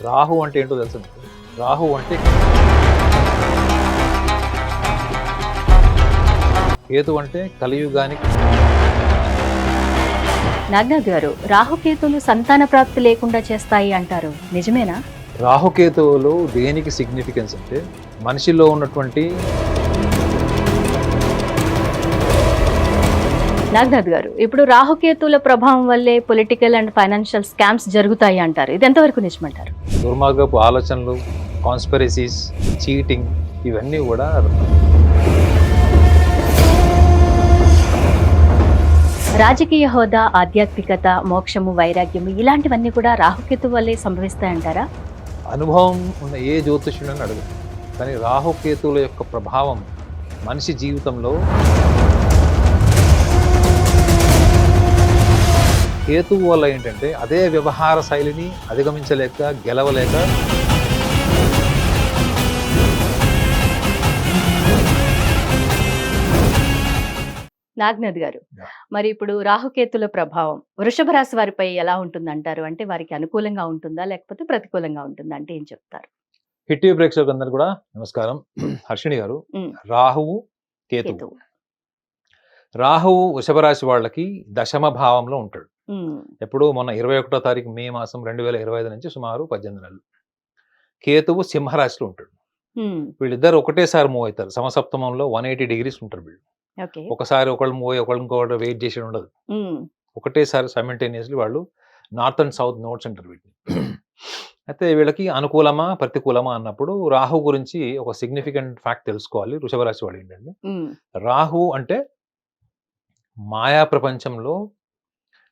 రాహు అంటే ఏంటో తెలుసు? రాహు అంటే కేతు అంటే కలియుగానికి నాగ్నాథ్ గారు రాహుకేతులు సంతాన ప్రాప్తి లేకుండా చేస్తాయి అంటారు నిజమేనా రాహుకేతువులు దేనికి సిగ్నిఫికెన్స్ అంటే మనిషిలో ఉన్నటువంటి నాగ్నాథ్ గారు ఇప్పుడు రాహుకేతుల ప్రభావం వల్లే పొలిటికల్ అండ్ ఫైనాన్షియల్ స్కామ్స్ జరుగుతాయి అంటారు. ఇది ఎంతవరకు నిజమంటారు? దుర్మార్గపు ఆలోచనలు కాన్స్పిరసీస్ చీటింగ్ ఇవన్నీ కూడా రాజకీయ హోదా ఆధ్యాత్మికత మోక్షము వైరాగ్యము ఇలాంటివన్నీ కూడా రాహుకేతు వల్లే సంభవిస్తాయంటారా అనుభవం ఉన్న ఏ జ్యోతిష్యుడని అడగదు కానీ రాహుకేతువుల యొక్క ప్రభావం మనిషి జీవితంలో కేతువు వల్ల ఏంటంటే అదే వ్యవహార శైలిని అధిగమించలేక గెలవలేక నాగ్నాథ్ గారు. మరి ఇప్పుడు రాహుకేతుల ప్రభావం వృషభ రాశి వారిపై ఎలా ఉంటుందంటారు? అంటే వారికి అనుకూలంగా ఉంటుందా? లేకపోతే ప్రతికూలంగా ఉంటుందా? అంటే ఏం చెప్తారు? హిట్టి ప్రేక్షకులందరూ కూడా నమస్కారం. హర్షిణి గారు. రాహువు కేతువు. రాహువు వృషభ రాశి వాళ్ళకి దశమ భావంలో ఉంటాడు. ఎప్పుడు మొన్న ఇరవై ఒకటో తారీఖు మే మాసం రెండు వేల ఇరవై ఐదు నుంచి సుమారు పద్దెనిమిది నెలలు. కేతువు సింహరాశిలో ఉంటాడు. వీళ్ళిద్దరు ఒకటేసారి మూవ్ అవుతారు. సమసప్తమంలో వన్ ఎయిటీ డిగ్రీస్ ఉంటారు వీళ్ళు. ఒకసారి ఒకళ్ళు మూవ్ అయ్యి ఒకళ్ళు ఇంకొకటి వెయిట్ చేసి ఉండదు. ఒకటేసారి సైమిల్టేనియస్లీ వాళ్ళు నార్త్ అండ్ సౌత్ నోట్స్ అంటారు వీటిని. అయితే వీళ్ళకి అనుకూలమా ప్రతికూలమా అన్నప్పుడు రాహు గురించి ఒక సిగ్నిఫికెంట్ ఫ్యాక్ట్ తెలుసుకోవాలి. వృషభ రాశి వాళ్ళు ఏంటంటే రాహు అంటే మాయా ప్రపంచంలో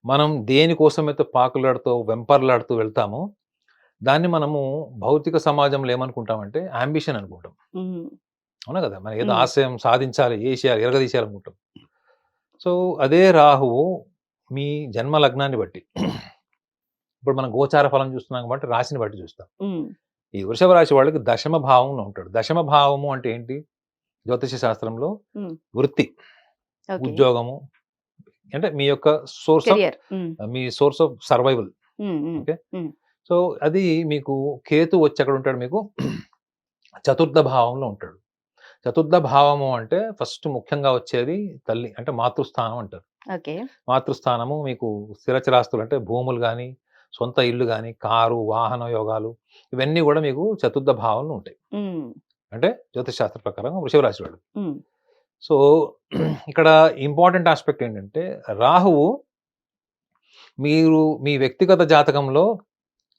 మనం దేనికోసమైతే పాకులాడుతూ వెంపర్లాడుతూ వెళ్తామో దాన్ని మనము భౌతిక సమాజంలో ఏమనుకుంటామంటే అంబిషన్ అనుకుంటాం. అవునా కదా? మనం ఏదో. ఆశయం సాధించాలి చేసేయాలి ఎరగదీసేయాలనుకుంటాం సో అదే రాహువు మీ జన్మ లగ్నాన్ని బట్టి ఇప్పుడు మనం గోచార ఫలం చూస్తున్నాం కాబట్టి రాశిని బట్టి చూస్తాం. ఈ వృషభ రాశి వాళ్ళకి దశమ భావంలో ఉంటాడు. దశమ భావము అంటే ఏంటి? జ్యోతిష శాస్త్రంలో. వృత్తి ఉద్యోగము అంటే మీ యొక్క source me source of survival. Okay? So అది మీకు కేతు వచ్చి ఎక్కడ ఉంటాడు మీకు. చతుర్థ భావంలో ఉంటాడు. చతుర్థ భావము అంటే ఫస్ట్ ముఖ్యంగా వచ్చేది తల్లి అంటే మాతృస్థానం అంటారు. మాతృస్థానము మీకు స్థిరచరాస్తులు అంటే భూములు కానీ సొంత ఇల్లు కానీ కారు వాహన యోగాలు ఇవన్నీ కూడా మీకు చతుర్థ భావంలో ఉంటాయి. అంటే జ్యోతిష్ శాస్త్ర ప్రకారం వృషభ రాశి వాడు ఉమ్, సో ఇక్కడ ఇంపార్టెంట్ ఆస్పెక్ట్ ఏంటంటే రాహువు మీరు మీ వ్యక్తిగత జాతకంలో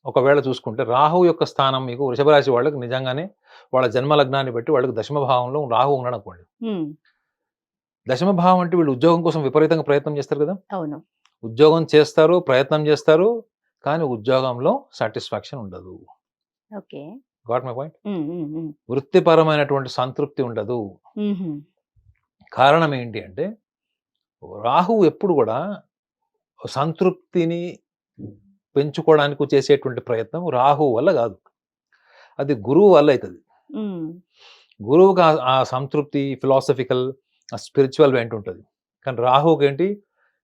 ఒకవేళ చూసుకుంటే రాహువు యొక్క స్థానం మీకు వృషభ రాశి వాళ్ళకి నిజంగానే వాళ్ళ జన్మ లగ్నాన్ని బట్టి వాళ్ళకి దశమ భావంలో రాహు ఉన్నాడు అనుకోండి దశమ భావం అంటే వీళ్ళు ఉద్యోగం కోసం విపరీతంగా ప్రయత్నం చేస్తారు కదా? అవును. ఉద్యోగం చేస్తారు ప్రయత్నం చేస్తారు కానీ ఉద్యోగంలో సాటిస్ఫాక్షన్ ఉండదు. ఓకే. Got my point? వృత్తిపరమైనటువంటి సంతృప్తి ఉండదు. కారణం ఏంటి అంటే రాహు ఎప్పుడు కూడా సంతృప్తిని పెంచుకోవడానికి చేసేటువంటి ప్రయత్నం రాహు వల్ల కాదు. అది గురువు వల్ల అవుతుంది గురువుకి ఆ- ఆ సంతృప్తి ఫిలాసఫికల్ స్పిరిచువల్ ఏంటి ఉంటుంది. కానీ రాహుకి ఏంటి?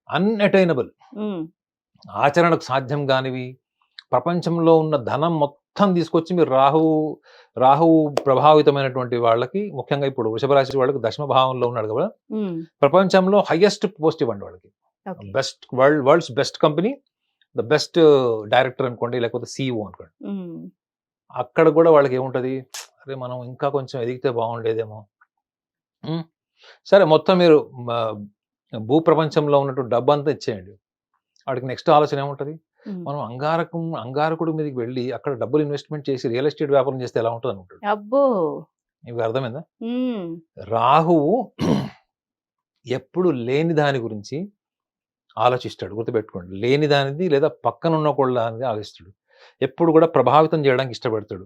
అన్అటైనబుల్. ఆచరణకు సాధ్యం కానివి ప్రపంచంలో ఉన్న ధనం మొత్తం తీసుకొచ్చి మీరు రాహు రాహువు ప్రభావితమైనటువంటి వాళ్ళకి ముఖ్యంగా ఇప్పుడు వృషభ రాశి వాళ్ళకి దశమ భావంలో ఉన్నాడు కదా ప్రపంచంలో హైయెస్ట్ పోస్ట్ ఇవ్వండి వాళ్ళకి. Best world world's best company the best director అనుకోండి లేకపోతే సీఈఓ అనుకోండి. అక్కడ కూడా వాళ్ళకి ఏముంటది? అరే మనం ఇంకా కొంచెం ఎదిగితే బాగుండేదేమో. సరే మొత్తం మీరు మ, భూ ప్రపంచంలో ఉన్నటువంటి డబ్బు అంతా ఇచ్చేయండి. వాడికి నెక్స్ట్ ఆలోచన ఏముంటది. మనం అంగారకం అంగారకుడి మీదకి వెళ్ళి అక్కడ డబ్బులు ఇన్వెస్ట్మెంట్ చేసి రియల్ ఎస్టేట్ వ్యాపారం చేస్తే ఎలా ఉంటుంది అనుకుంటాడు అబ్బో! మీకు అర్థమైందా? రాహువు ఎప్పుడు లేని దాని గురించి ఆలోచిస్తాడు. గుర్తుపెట్టుకోండి. లేని దానిది లేదా పక్కన ఉన్న కూడా దానిది ఆలోచిస్తాడు. ఎప్పుడు కూడా ప్రభావితం చేయడానికి ఇష్టపడతాడు.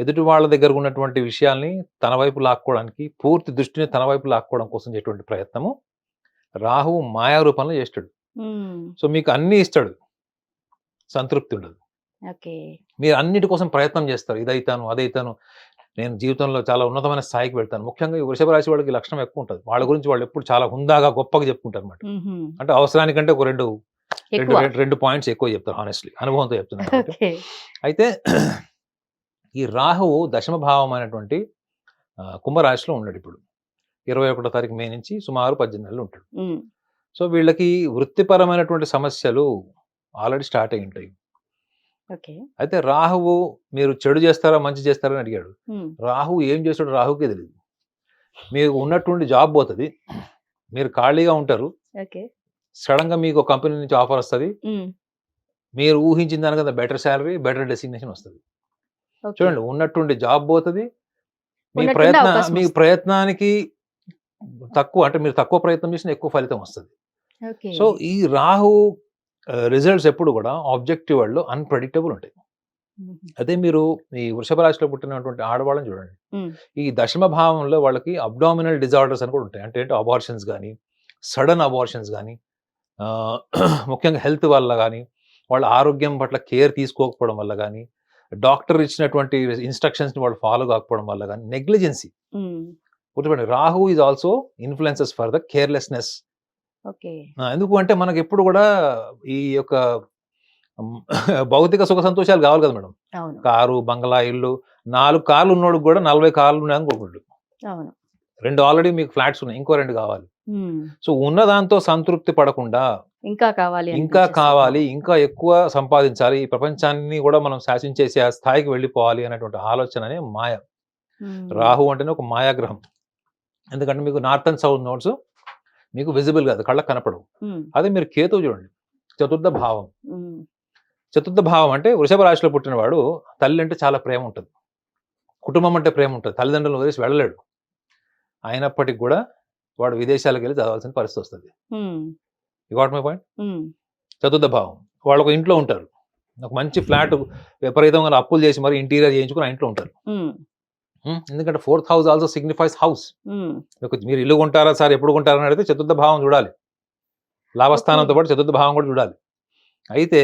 ఎదుటి వాళ్ళ దగ్గర ఉన్నటువంటి విషయాల్ని తన వైపు లాక్కోవడానికి పూర్తి దృష్టిని తన వైపు లాక్కోవడం కోసం చేసేటువంటి ప్రయత్నము రాహువు మాయా రూపంలో చేస్తాడు సో మీకు అన్ని ఇస్తాడు. సంతృప్తి ఉండదు. మీరు అన్నిటి కోసం ప్రయత్నం చేస్తారు. ఇదైతాను అదైతాను. నేను జీవితంలో చాలా ఉన్నతమైన స్థాయికి వెళ్తాను. ముఖ్యంగా ఈ వృషభ రాశి వాళ్ళకి లక్షణం ఎక్కువ ఉంటుంది. వాళ్ళ గురించి వాళ్ళు ఎప్పుడు చాలా హుందాగా గొప్పగా చెప్పుకుంటారు అనమాట అంటే అవసరానికంటే ఒక రెండు రెండు రెండు- పాయింట్స్ ఎక్కువ చెప్తారు హానెస్ట్లీ అనుభవంతో చెప్తున్నారు అయితే ఈ రాహువు దశమ భావం అయినటువంటి ఆ, కుంభరాశిలో ఉన్నాడు ఇప్పుడు. ఇరవై ఒకటో తారీఖు మే నుంచి సుమారు పద్దెనిమిది నెలలు ఉంటాడు. సో వీళ్ళకి వృత్తిపరమైనటువంటి సమస్యలు ఆల్రెడీ స్టార్ట్ అయి ఉంటాయి. అయితే రాహువు మీరు చెడు చేస్తారా మంచి చేస్తారా అని అడిగాడు. రాహువు ఏం చేస్తాడో రాహుకే తెలియదు మీకు ఉన్నటువంటి జాబ్ పోతుంది. మీరు ఖాళీగా ఉంటారు. సడన్గా మీకు కంపెనీ నుంచి ఆఫర్ వస్తుంది. మీరు ఊహించిన దానికన్నా బెటర్ శాలరీ బెటర్ డెసిగ్నేషన్ వస్తుంది. చూడండి ఉన్నటువంటి జాబ్ పోతుంది. మీ ఉన్నట్టుండి ప్రయత్న మీ. ప్రయత్నానికి తక్కువ అంటే మీరు తక్కువ ప్రయత్నం చేసిన ఎక్కువ ఫలితం వస్తుంది. సో ఈ రాహు రిజల్ట్స్ ఎప్పుడు కూడా ఆబ్జెక్టివ్ వాళ్ళు అన్ప్రెడిక్టబుల్ ఉంటాయి. అదే మీరు ఈ వృషభ రాశిలో పుట్టినటువంటి ఆడవాళ్ళని చూడండి. ఈ దశమ భావంలో వాళ్ళకి అబ్డామినల్ డిజార్డర్స్ అని కూడా ఉంటాయి. అంటే ఏంటి? అబార్షన్స్ కానీ సడన్ అబార్షన్స్ కానీ ముఖ్యంగా హెల్త్ వల్ల కానీ వాళ్ళ ఆరోగ్యం పట్ల కేర్ తీసుకోకపోవడం వల్ల కానీ డాక్టర్ ఇచ్చినటువంటి ఇన్స్ట్రక్షన్స్ని వాళ్ళు ఫాలో కాకపోవడం వల్ల కానీ negligence గుర్తుపెట్టండి Rahu is also influences for the carelessness ఎందుకు అంటే మనకి ఎప్పుడు కూడా ఈ యొక్క భౌతిక సుఖ సంతోషాలు కావాలి కదా మేడం. కారు బంగ్లా ఇల్లు నాలుగు కార్లు ఉన్నోడికి కూడా నలభై కార్లు ఉన్నాయని కోరుకుంటాడు రెండు ఆల్రెడీ మీకు ఫ్లాట్స్ ఉన్నాయి ఇంకో రెండు కావాలి. సో ఉన్న దాంతో సంతృప్తి పడకుండా ఇంకా కావాలి ఇంకా. కావాలి ఇంకా ఎక్కువ సంపాదించాలి ఈ ప్రపంచాన్ని కూడా మనం శాసించేసి ఆ స్థాయికి వెళ్ళిపోవాలి అనేటువంటి ఆలోచననే మాయ. రాహు అంటేనే ఒక మాయాగ్రహం. ఎందుకంటే మీకు నార్త్ అండ్ సౌత్ నోట్స్ మీకు విజిబుల్ కాదు కళ్ళకు కనపడవు. అదే మీరు కేతు చూడండి. చతుర్థ భావం. చతుర్థ భావం అంటే వృషభ రాశిలో పుట్టినవాడు తల్లి అంటే చాలా ప్రేమ ఉంటుంది. కుటుంబం అంటే ప్రేమ ఉంటుంది. తల్లిదండ్రులను వదిలేసి వెళ్ళలేడు. అయినప్పటికీ కూడా వాడు విదేశాలకు వెళ్ళి చదవాల్సిన పరిస్థితి వస్తుంది. ఉమ్, వాట్ మై పాయింట్ చతుర్థ భావం. వాళ్ళు ఒక ఇంట్లో ఉంటారు. ఒక మంచి ఫ్లాట్ విపరీతంగా అప్పులు చేసి మరి ఇంటీరియర్ చేయించుకుని ఆ ఇంట్లో ఉంటారు? ఎందుకంటే fourth house also signifies house మీరు ఇల్లు కొంటారా సార్? ఎప్పుడు కొంటారా అని అడిగితే చతుర్థ భావం చూడాలి. లాభస్థానంతో పాటు చతుర్థ భావం కూడా చూడాలి. అయితే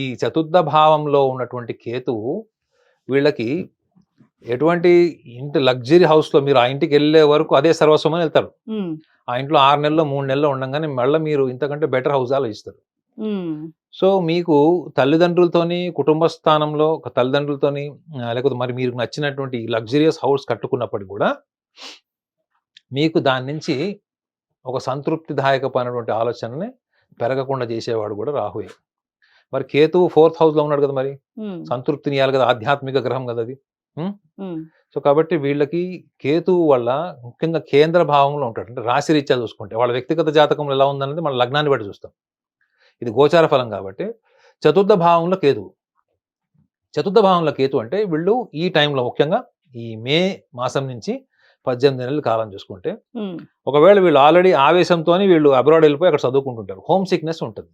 ఈ చతుర్థ భావంలో ఉన్నటువంటి కేతువు వీళ్ళకి ఎటువంటి ఇంటి లగ్జరీ హౌస్లో మీరు ఆ ఇంటికి వెళ్ళే వరకు అదే సర్వస్వం అని వెళ్తారు. ఉమ్, ఆ ఇంట్లో ఆరు నెలలు మూడు నెలలు ఉండగానే మళ్ళీ మీరు ఇంతకంటే బెటర్ హౌస్ ఆలోచిస్తారు. సో మీకు తల్లిదండ్రులతోని కుటుంబ స్థానంలో ఒక తల్లిదండ్రులతోని లేకపోతే మరి మీకు నచ్చినటువంటి లగ్జరియస్ హౌస్ కట్టుకున్నప్పటికి కూడా మీకు దాని నుంచి ఒక సంతృప్తిదాయకమైనటువంటి ఆలోచనని పెరగకుండా చేసేవాడు కూడా రాహుయే మరి కేతు ఫోర్త్ హౌస్లో ఉన్నాడు కదా మరి? సంతృప్తిని ఇవ్వాలి కదా ఆధ్యాత్మిక గ్రహం కదా అది. సో కాబట్టి వీళ్ళకి కేతువు వల్ల ముఖ్యంగా కేంద్ర భావంలో ఉంటాడు. అంటే రాశి రీత్యా చూసుకుంటే వాళ్ళ వ్యక్తిగత జాతకంలో ఎలా ఉందన్నది మన లగ్నాన్ని బట్టి చూస్తాం. ఇది గోచార ఫలం కాబట్టి చతుర్థ భావంలో కేతువు. చతుర్థ భావంలో కేతు అంటే వీళ్ళు ఈ టైంలో ముఖ్యంగా ఈ మే మాసం నుంచి పద్దెనిమిది నెలల కాలం చూసుకుంటే ఒకవేళ వీళ్ళు ఆల్రెడీ ఆవేశంతో వీళ్ళు అబ్రాడ్ వెళ్ళిపోయి అక్కడ చదువుకుంటుంటారు. హోమ్ సిక్నెస్ ఉంటుంది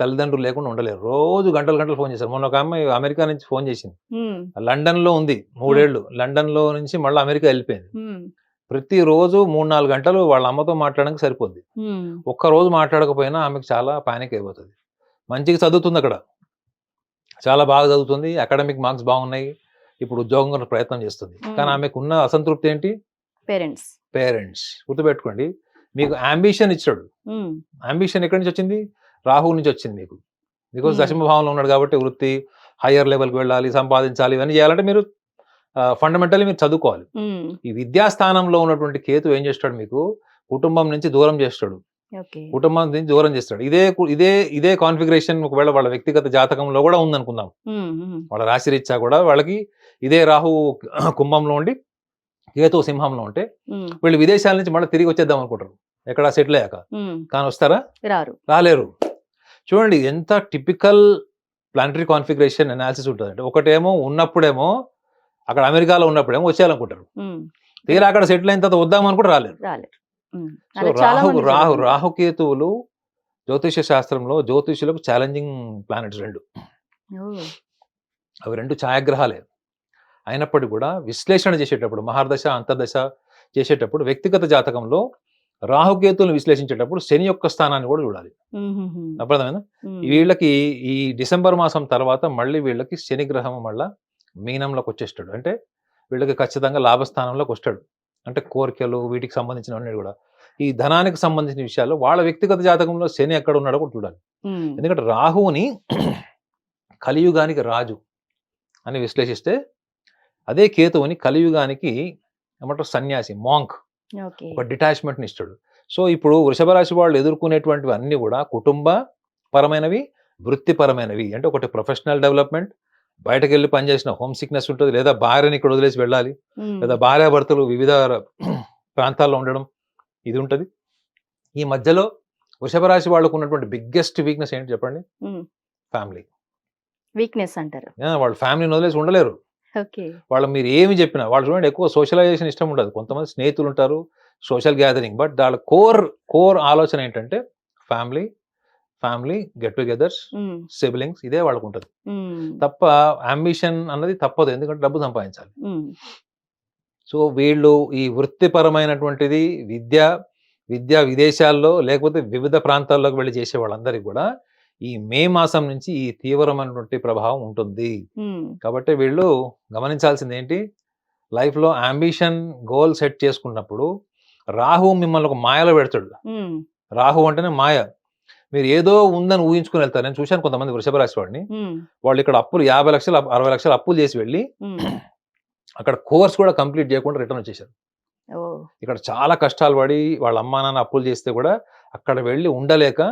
తల్లిదండ్రులు లేకుండా ఉండలేరు. రోజు గంటలు గంటలు ఫోన్ చేశారు. మొన్న ఒక అమ్మాయి అమెరికా నుంచి ఫోన్ చేసింది. లండన్లో ఉంది మూడేళ్ళు లండన్లో నుంచి మళ్ళీ అమెరికా వెళ్ళిపోయింది. ప్రతిరోజు మూడు నాలుగు గంటలు వాళ్ళ అమ్మతో మాట్లాడడానికి సరిపోద్ది. ఉమ్, ఒక్క రోజు మాట్లాడకపోయినా ఆమెకు చాలా పానిక్ అయిపోతుంది. మంచిగా చదువుతుంది అక్కడ. చాలా బాగా చదువుతుంది. అకాడమిక్ మార్క్స్ బాగున్నాయి. ఇప్పుడు ఉద్యోగం ప్రయత్నం చేస్తుంది. కానీ. ఆమెకు ఉన్న అసంతృప్తి ఏంటి? పేరెంట్స్. పేరెంట్స్. గుర్తుపెట్టుకోండి. మీకు అంబిషన్ ఇచ్చాడు. అంబిషన్ ఎక్కడి నుంచి వచ్చింది? రాహు నుంచి వచ్చింది మీకు. Because Hmm. దశమ భావంలో ఉన్నాడు కాబట్టి వృత్తి హయ్యర్ లెవెల్కి వెళ్ళాలి సంపాదించాలి ఇవన్నీ చేయాలంటే మీరు ఫండమెంటల్లీ మీరు చదువుకోవాలి. ఈ విద్యాస్థానంలో ఉన్నటువంటి కేతు ఏం చేస్తాడు మీకు? కుటుంబం నుంచి దూరం చేస్తాడు. కుటుంబం నుంచి దూరం చేస్తాడు. ఇదే ఇదే ఇదే కాన్ఫిగరేషన్ ఒకవేళ వాళ్ళ వ్యక్తిగత జాతకంలో కూడా ఉందనుకుందాం. వాళ్ళ రాశి రీత్యా కూడా వాళ్ళకి ఇదే రాహు కుంభంలో ఉండి కేతు సింహంలో ఉంటే వీళ్ళు విదేశాల నుంచి మళ్ళీ తిరిగి వచ్చేద్దాం అనుకుంటారు. ఎక్కడ సెటిల్ అయ్యాక. కానీ వస్తారా? రారు. రాలేరు. చూడండి ఎంత టిపికల్ ప్లానటరీ కాన్ఫిగరేషన్ అనాలిసిస్ ఉంటుంది అంటే ఒకటేమో ఉన్నప్పుడేమో అక్కడ అమెరికాలో ఉన్నప్పుడేమో వచ్చేయాలనుకుంటారు. ఉమ్, తీరా అక్కడ సెటిల్ అయిన తర్వాత వద్దామని కూడా రాలేరు. రాహు రాహు. రాహుకేతువులు జ్యోతిష శాస్త్రంలో జ్యోతిషులకు ఛాలెంజింగ్ ప్లానెట్స్ రెండు. అవి రెండు ఛాయాగ్రహాలే. అయినప్పటికీ కూడా విశ్లేషణ చేసేటప్పుడు మహర్దశ అంతర్దశ చేసేటప్పుడు వ్యక్తిగత జాతకంలో రాహుకేతులను విశ్లేషించేటప్పుడు శని యొక్క స్థానాన్ని కూడా చూడాలి. మ్మ్. వీళ్ళకి ఈ డిసెంబర్ మాసం తర్వాత మళ్ళీ వీళ్ళకి శని గ్రహం మళ్ళా మీనంలోకి వచ్చేస్తాడు అంటే వీళ్ళకి ఖచ్చితంగా లాభస్థానంలోకి వస్తాడు అంటే కోరికలు వీటికి సంబంధించినవన్నీ కూడా. ఈ ధనానికి సంబంధించిన విషయాలు వాళ్ళ వ్యక్తిగత జాతకంలో శని ఎక్కడ ఉన్నాడో కూడా చూడాలి. ఎందుకంటే రాహువుని కలియుగానికి రాజు అని విశ్లేషిస్తే అదే కేతువుని కలియుగానికి ఏమంటారు? సన్యాసి మాంక్ ఒక డిటాచ్మెంట్ని ఇస్తాడు. సో ఇప్పుడు వృషభ రాశి వాళ్ళు ఎదుర్కొనేటువంటివి అన్నీ కూడా కుటుంబ పరమైనవి వృత్తిపరమైనవి. అంటే ఒకటి ప్రొఫెషనల్ డెవలప్మెంట్ బయటకు వెళ్ళి పనిచేసిన హోమ్ సిక్నెస్ ఉంటుంది లేదా భార్యని ఇక్కడ వదిలేసి వెళ్ళాలి. లేదా భార్యాభర్తలు వివిధ ప్రాంతాల్లో ఉండడం ఇది ఉంటుంది. ఈ మధ్యలో వృషభ రాశి వాళ్ళకు ఉన్నటువంటి బిగ్గెస్ట్ వీక్నెస్ ఏంటి చెప్పండి. ఫ్యామిలీ వీక్నెస్ అంటారు. వాళ్ళు ఫ్యామిలీని వదిలేసి ఉండలేరు. వాళ్ళు మీరు ఏమి చెప్పినా వాళ్ళు చూడండి ఎక్కువ సోషలైజేషన్ ఇష్టం ఉండదు. కొంతమంది స్నేహితులు ఉంటారు సోషల్ గ్యాదరింగ్ బట్ వాళ్ళ కోర్ కోర్ ఆలోచన ఏంటంటే family family get togethers. Siblings ఇదే వాళ్ళకు ఉంటుంది. తప్ప అంబిషన్ అన్నది తప్పదు ఎందుకంటే డబ్బు సంపాదించాలి. సో వీళ్ళు ఈ వృత్తిపరమైనటువంటిది విద్య విద్యా విదేశాల్లో లేకపోతే వివిధ ప్రాంతాల్లోకి వెళ్ళి చేసే వాళ్ళందరికీ కూడా ఈ మే మాసం నుంచి ఈ తీవ్రమైనటువంటి ప్రభావం ఉంటుంది. కాబట్టి వీళ్ళు గమనించాల్సింది ఏంటి లైఫ్లో అంబిషన్ గోల్ సెట్ చేసుకున్నప్పుడు రాహు మిమ్మల్ని ఒక మాయలో పెడతాడు. రాహు అంటేనే మాయ మీరు ఏదో ఉందని ఊహించుకుని వెళ్తారు నేను చూశాను కొంతమంది వృషభ రాశి వాడిని. వాళ్ళు ఇక్కడ అప్పులు యాభై లక్షలు అరవై లక్షలు అప్పులు చేసి వెళ్ళి. అక్కడ కోర్స్ కూడా కంప్లీట్ చేయకుండా రిటర్న్ వచ్చేసారు ఇక్కడ చాలా కష్టాలు పడి వాళ్ళ అమ్మా నాన్న అప్పులు చేస్తే కూడా అక్కడ వెళ్ళి ఉండలేక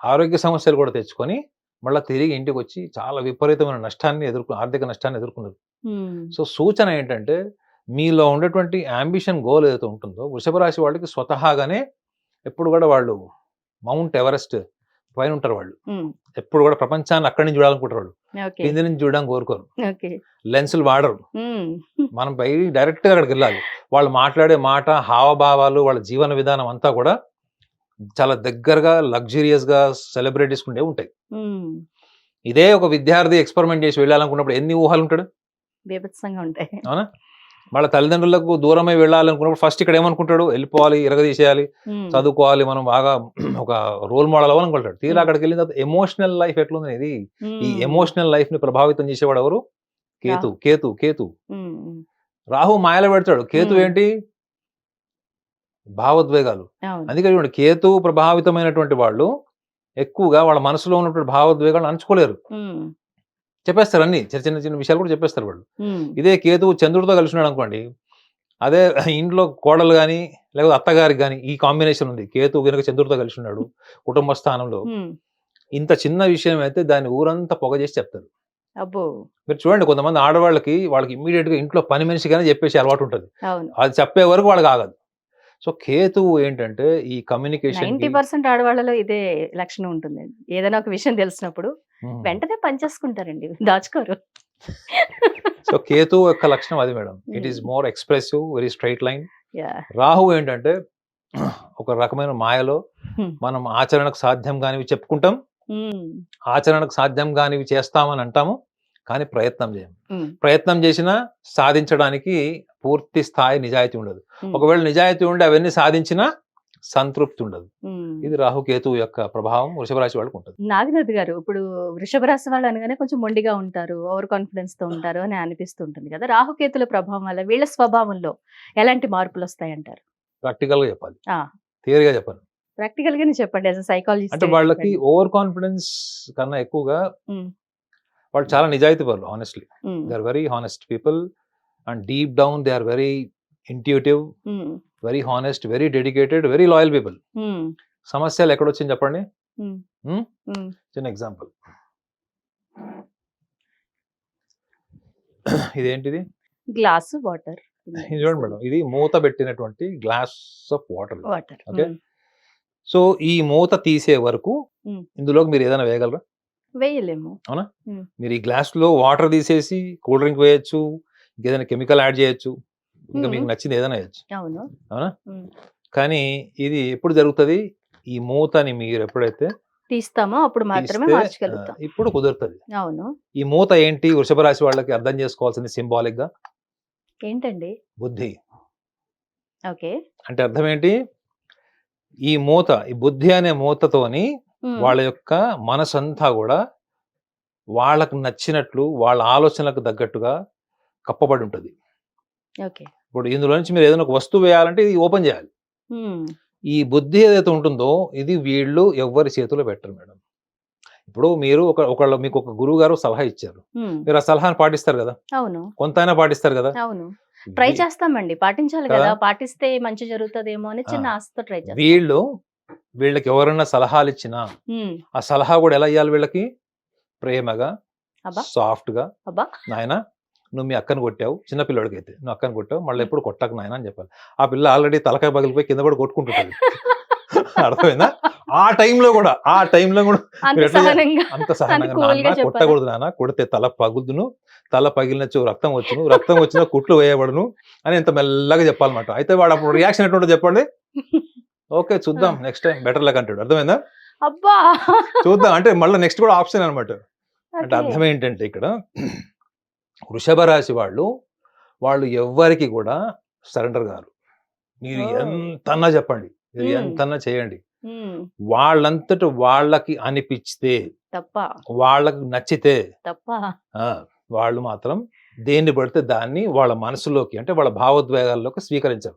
ఆరోగ్య సమస్యలు కూడా తెచ్చుకొని మళ్ళీ తిరిగి ఇంటికి వచ్చి చాలా విపరీతమైన నష్టాన్ని ఎదుర్కొ ఆర్థిక నష్టాన్ని ఎదుర్కొన్నారు. సో సూచన ఏంటంటే మీలో ఉండేటువంటి అంబిషన్ గోల్ ఏదైతే ఉంటుందో వృషభ రాశి వాళ్ళకి స్వతహాగానే ఎప్పుడు కూడా వాళ్ళు మౌంట్ ఎవరెస్ట్ పైన ఉంటారు వాళ్ళు. ఎప్పుడు కూడా ప్రపంచాన్ని అక్కడి నుంచి చూడాలనుకుంటారు వాళ్ళు. కింది నుంచి చూడడానికి కోరుకోరు. లెన్సులు వాడరు. మనం పై డైరెక్ట్గా అక్కడికి వెళ్ళాలి. వాళ్ళు మాట్లాడే మాట హావభావాలు వాళ్ళ జీవన విధానం అంతా కూడా చాలా దగ్గరగా లగ్జరియస్గా సెలబ్రిటీస్ ఉండే ఉంటాయి. మ్మ్. ఇదే ఒక విద్యార్థి ఎక్స్పెరిమెంట్ చేసి వెళ్ళాలనుకున్నప్పుడు ఎన్ని ఊహలు ఉంటాడు? బీభత్సంగా ఉంటాయి. అవునా? వాళ్ళ తల్లిదండ్రులకు దూరమై వెళ్ళాలనుకున్నప్పుడు ఫస్ట్ ఇక్కడ ఏమనుకుంటాడు వెళ్ళిపోవాలి ఇరగదీసేయాలి. చదువుకోవాలి మనం బాగా ఒక రోల్ మోడల్ అవ్వాలనుకుంటాడు తీరా. అక్కడికి వెళ్ళిన తర్వాత ఎమోషనల్ లైఫ్ ఎట్లుంది ఇది ఈ. ఎమోషనల్ లైఫ్ని ప్రభావితం చేసేవాడు ఎవరు కేతు కేతు కేతు. రాహు మాయలో పెడతాడు కేతు. ఏంటి భావోద్వేగాలు అందుకే చూడండి కేతు ప్రభావితమైనటువంటి వాళ్ళు ఎక్కువగా వాళ్ళ మనసులో ఉన్నటువంటి భావోద్వేగాలు అంచుకోలేరు. చెప్పేస్తారు అన్ని. చిన్న చిన్న చిన్న విషయాలు కూడా చెప్పేస్తారు వాళ్ళు. ఇదే కేతు చంద్రుడితో కలిసి ఉన్నాడు అనుకోండి అదే ఇంట్లో కోడలు కానీ లేకపోతే అత్తగారికి కానీ ఈ కాంబినేషన్ ఉంది. కేతు కనుక చంద్రుడితో కలిసి ఉన్నాడు కుటుంబ స్థానంలో. ఇంత చిన్న విషయం అయితే దాన్ని ఊరంతా పొగ చేసి చెప్తారు. అబ్బో! మీరు చూడండి కొంతమంది ఆడవాళ్ళకి వాళ్ళకి ఇమ్మీడియట్గా ఇంట్లో పని మనిషిగానే చెప్పేసి అలవాటు ఉంటుంది. అది చెప్పే వరకు వాళ్ళకి ఆగదు. సో కేతువు ఏంటంటే ఈ కమ్యూనికేషన్ నైన్టీ పర్సెంట్ ఆడవాళ్ళలో ఇదే లక్షణం ఉంటుంది. ఏదైనా ఒక విషయం తెలిసినప్పుడు వెంటనే పనిచేసుకుంటారండి దాచుకోరు. సో కేతు యొక్క లక్షణం అది madam. It is. More expressive very straight line Rahu ఏంటంటే ఒక రకమైన మాయలో. మనం ఆచరణకు సాధ్యం కానివి చెప్పుకుంటాం. ఆచరణకు సాధ్యం కానివి చేస్తామని అంటాము కానీ ప్రయత్నం చేయం. ప్రయత్నం చేసినా సాధించడానికి పూర్తి స్థాయి నిజాయితీ ఉండదు. ఒకవేళ నిజాయితీ ఉండి అవన్నీ సాధించినా సంతృప్తి ఉండదు ఇది రాహుకేతు యొక్క ప్రభావం వృషభ రాశి వాళ్ళకు ఉంటుంది. నాగనాథ్ గారు ఇప్పుడు వృషభ రాశి వాళ్ళు అనగానే కొంచెం మొండిగా ఉంటారు ఓవర్ కాన్ఫిడెన్స్తో ఉంటారు అని అనిపిస్తుంటుంది కదా. రాహుకేతుల ప్రభావం వల్ల వీళ్ళ స్వభావంలో ఎలాంటి మార్పులు వస్తాయంటారు? ప్రాక్టికల్గా చెప్పాలి. ఆ. థియరీగా చెప్పాలి ప్రాక్టికల్ గానే చెప్పండి యాజ్ సైకాలజిస్ట్ అంటే వాళ్ళకి ఓవర్ కాన్ఫిడెన్స్ కన్నా ఎక్కువగా. వాళ్ళు చాలా నిజాయితీ పరులు honestly they are very honest people and deep down they are very intuitive very honest very dedicated very loyal people సమస్యలు ఎక్కడొచ్చింది చెప్పండి? చిన్న ఎగ్జాంపుల్ ఇదేంటిది? గ్లాస్ వాటర్ చూడండి మేడం. ఇది మూత పెట్టినటువంటి glass of water Okay. So ఈ మూత తీసే వరకు. ఇందులోకి మీరు ఏదైనా వేయగలరా? వేయలేము. మీరు ఈ గ్లాస్లో వాటర్ తీసేసి కూల్ డ్రింక్ వేయొచ్చు ఇంకేదైనా కెమికల్ యాడ్ చేయొచ్చు. ఇంకా మీకు. నచ్చింది ఏదైనా అవును. అవునా. కానీ ఇది ఎప్పుడు జరుగుతుంది? ఈ మూతని మీరు ఎప్పుడైతే తీస్తామో అప్పుడు మాత్రమే మార్చగలుగుతాం. ఇప్పుడు కుదురుతుంది. అవును. ఈ మూత ఏంటి? వృషభ రాశి వాళ్ళకి అర్థం చేసుకోవాల్సింది సింబాలిక్గా ఏంటండి? బుద్ధి. ఓకే. అంటే అర్థం ఏంటి? ఈ మూత ఈ బుద్ధి అనే మూతతోని వాళ్ళ యొక్క మనసంతా కూడా వాళ్ళకు నచ్చినట్లు వాళ్ళ ఆలోచనలకు తగ్గట్టుగా కప్పబడి ఉంటుంది. ఓకే. ఇప్పుడు ఇందులో నుంచి మీరు ఏదైనా ఒక వస్తువు వేయాలంటే ఇది ఓపెన్ చేయాలి. ఈ బుద్ధి ఏదైతే ఉంటుందో ఇది వీళ్ళు ఎవ్వరి చేతిలో పెట్టరు మేడం. ఇప్పుడు మీరు ఒక ఒకళ్ళు మీకు ఒక గురువు గారు సలహా ఇచ్చారు. మీరు ఆ సలహాను పాటిస్తారు కదా? అవును. కొంతైనా పాటిస్తారు కదా? అవును. ట్రై చేస్తామండి. పాటించాలి కదా? పాటిస్తే మంచి జరుగుతుందేమో అని చిన్న. ఆశతో ట్రై చేస్తాం. వీళ్ళు వీళ్ళకి ఎవరైనా సలహాలు ఇచ్చినా ఆ సలహా కూడా ఎలా ఇవ్వాలి వీళ్ళకి? ప్రేమగా సాఫ్ట్గా నాయన నువ్వు మీ అక్కను కొట్టావు చిన్న పిల్లడికి అయితే నువ్వు అక్కను కొట్టావు మళ్ళీ ఎప్పుడు కొట్టకు నాయన అని చెప్పాలి. ఆ పిల్ల ఆల్రెడీ తలకాయ పగిలిపోయి కింద కూడా కొట్టుకుంటుంటుంది. అర్థమైందా? ఆ టైంలో కూడా ఆ టైంలో కూడా అంత సహనంగా నాన్న? కొట్టకూడదు నాన్న కొడితే తల పగులుదును తల పగిలినచ్చు రక్తం వచ్చును రక్తం వచ్చిన కుట్లు వేయబడును అని ఎంత మెల్లగా చెప్పాలన్నమాట. అయితే వాడు అప్పుడు రియాక్షన్ ఎట్లుంటో చెప్పండి. ఓకే చూద్దాం నెక్స్ట్ టైం బెటర్ లక్ అంటాడు. అర్థమైందా? అబ్బా! చూద్దాం అంటే మళ్ళీ నెక్స్ట్ కూడా ఆప్షన్ అనమాట అంటే. అర్థం ఏంటంటే ఇక్కడ వృషభ రాశి వాళ్ళు వాళ్ళు ఎవ్వరికి కూడా సరెండర్ గారు మీరు. ఎంతన్నా చెప్పండి. మీరు. ఎంతన్నా చేయండి. వాళ్ళంతట వాళ్ళకి అనిపిస్తే తప్ప. వాళ్ళకి నచ్చితే తప్ప. వాళ్ళు మాత్రం దేన్ని పడితే దాన్ని వాళ్ళ మనసులోకి అంటే వాళ్ళ భావోద్వేగాల్లోకి స్వీకరించరు.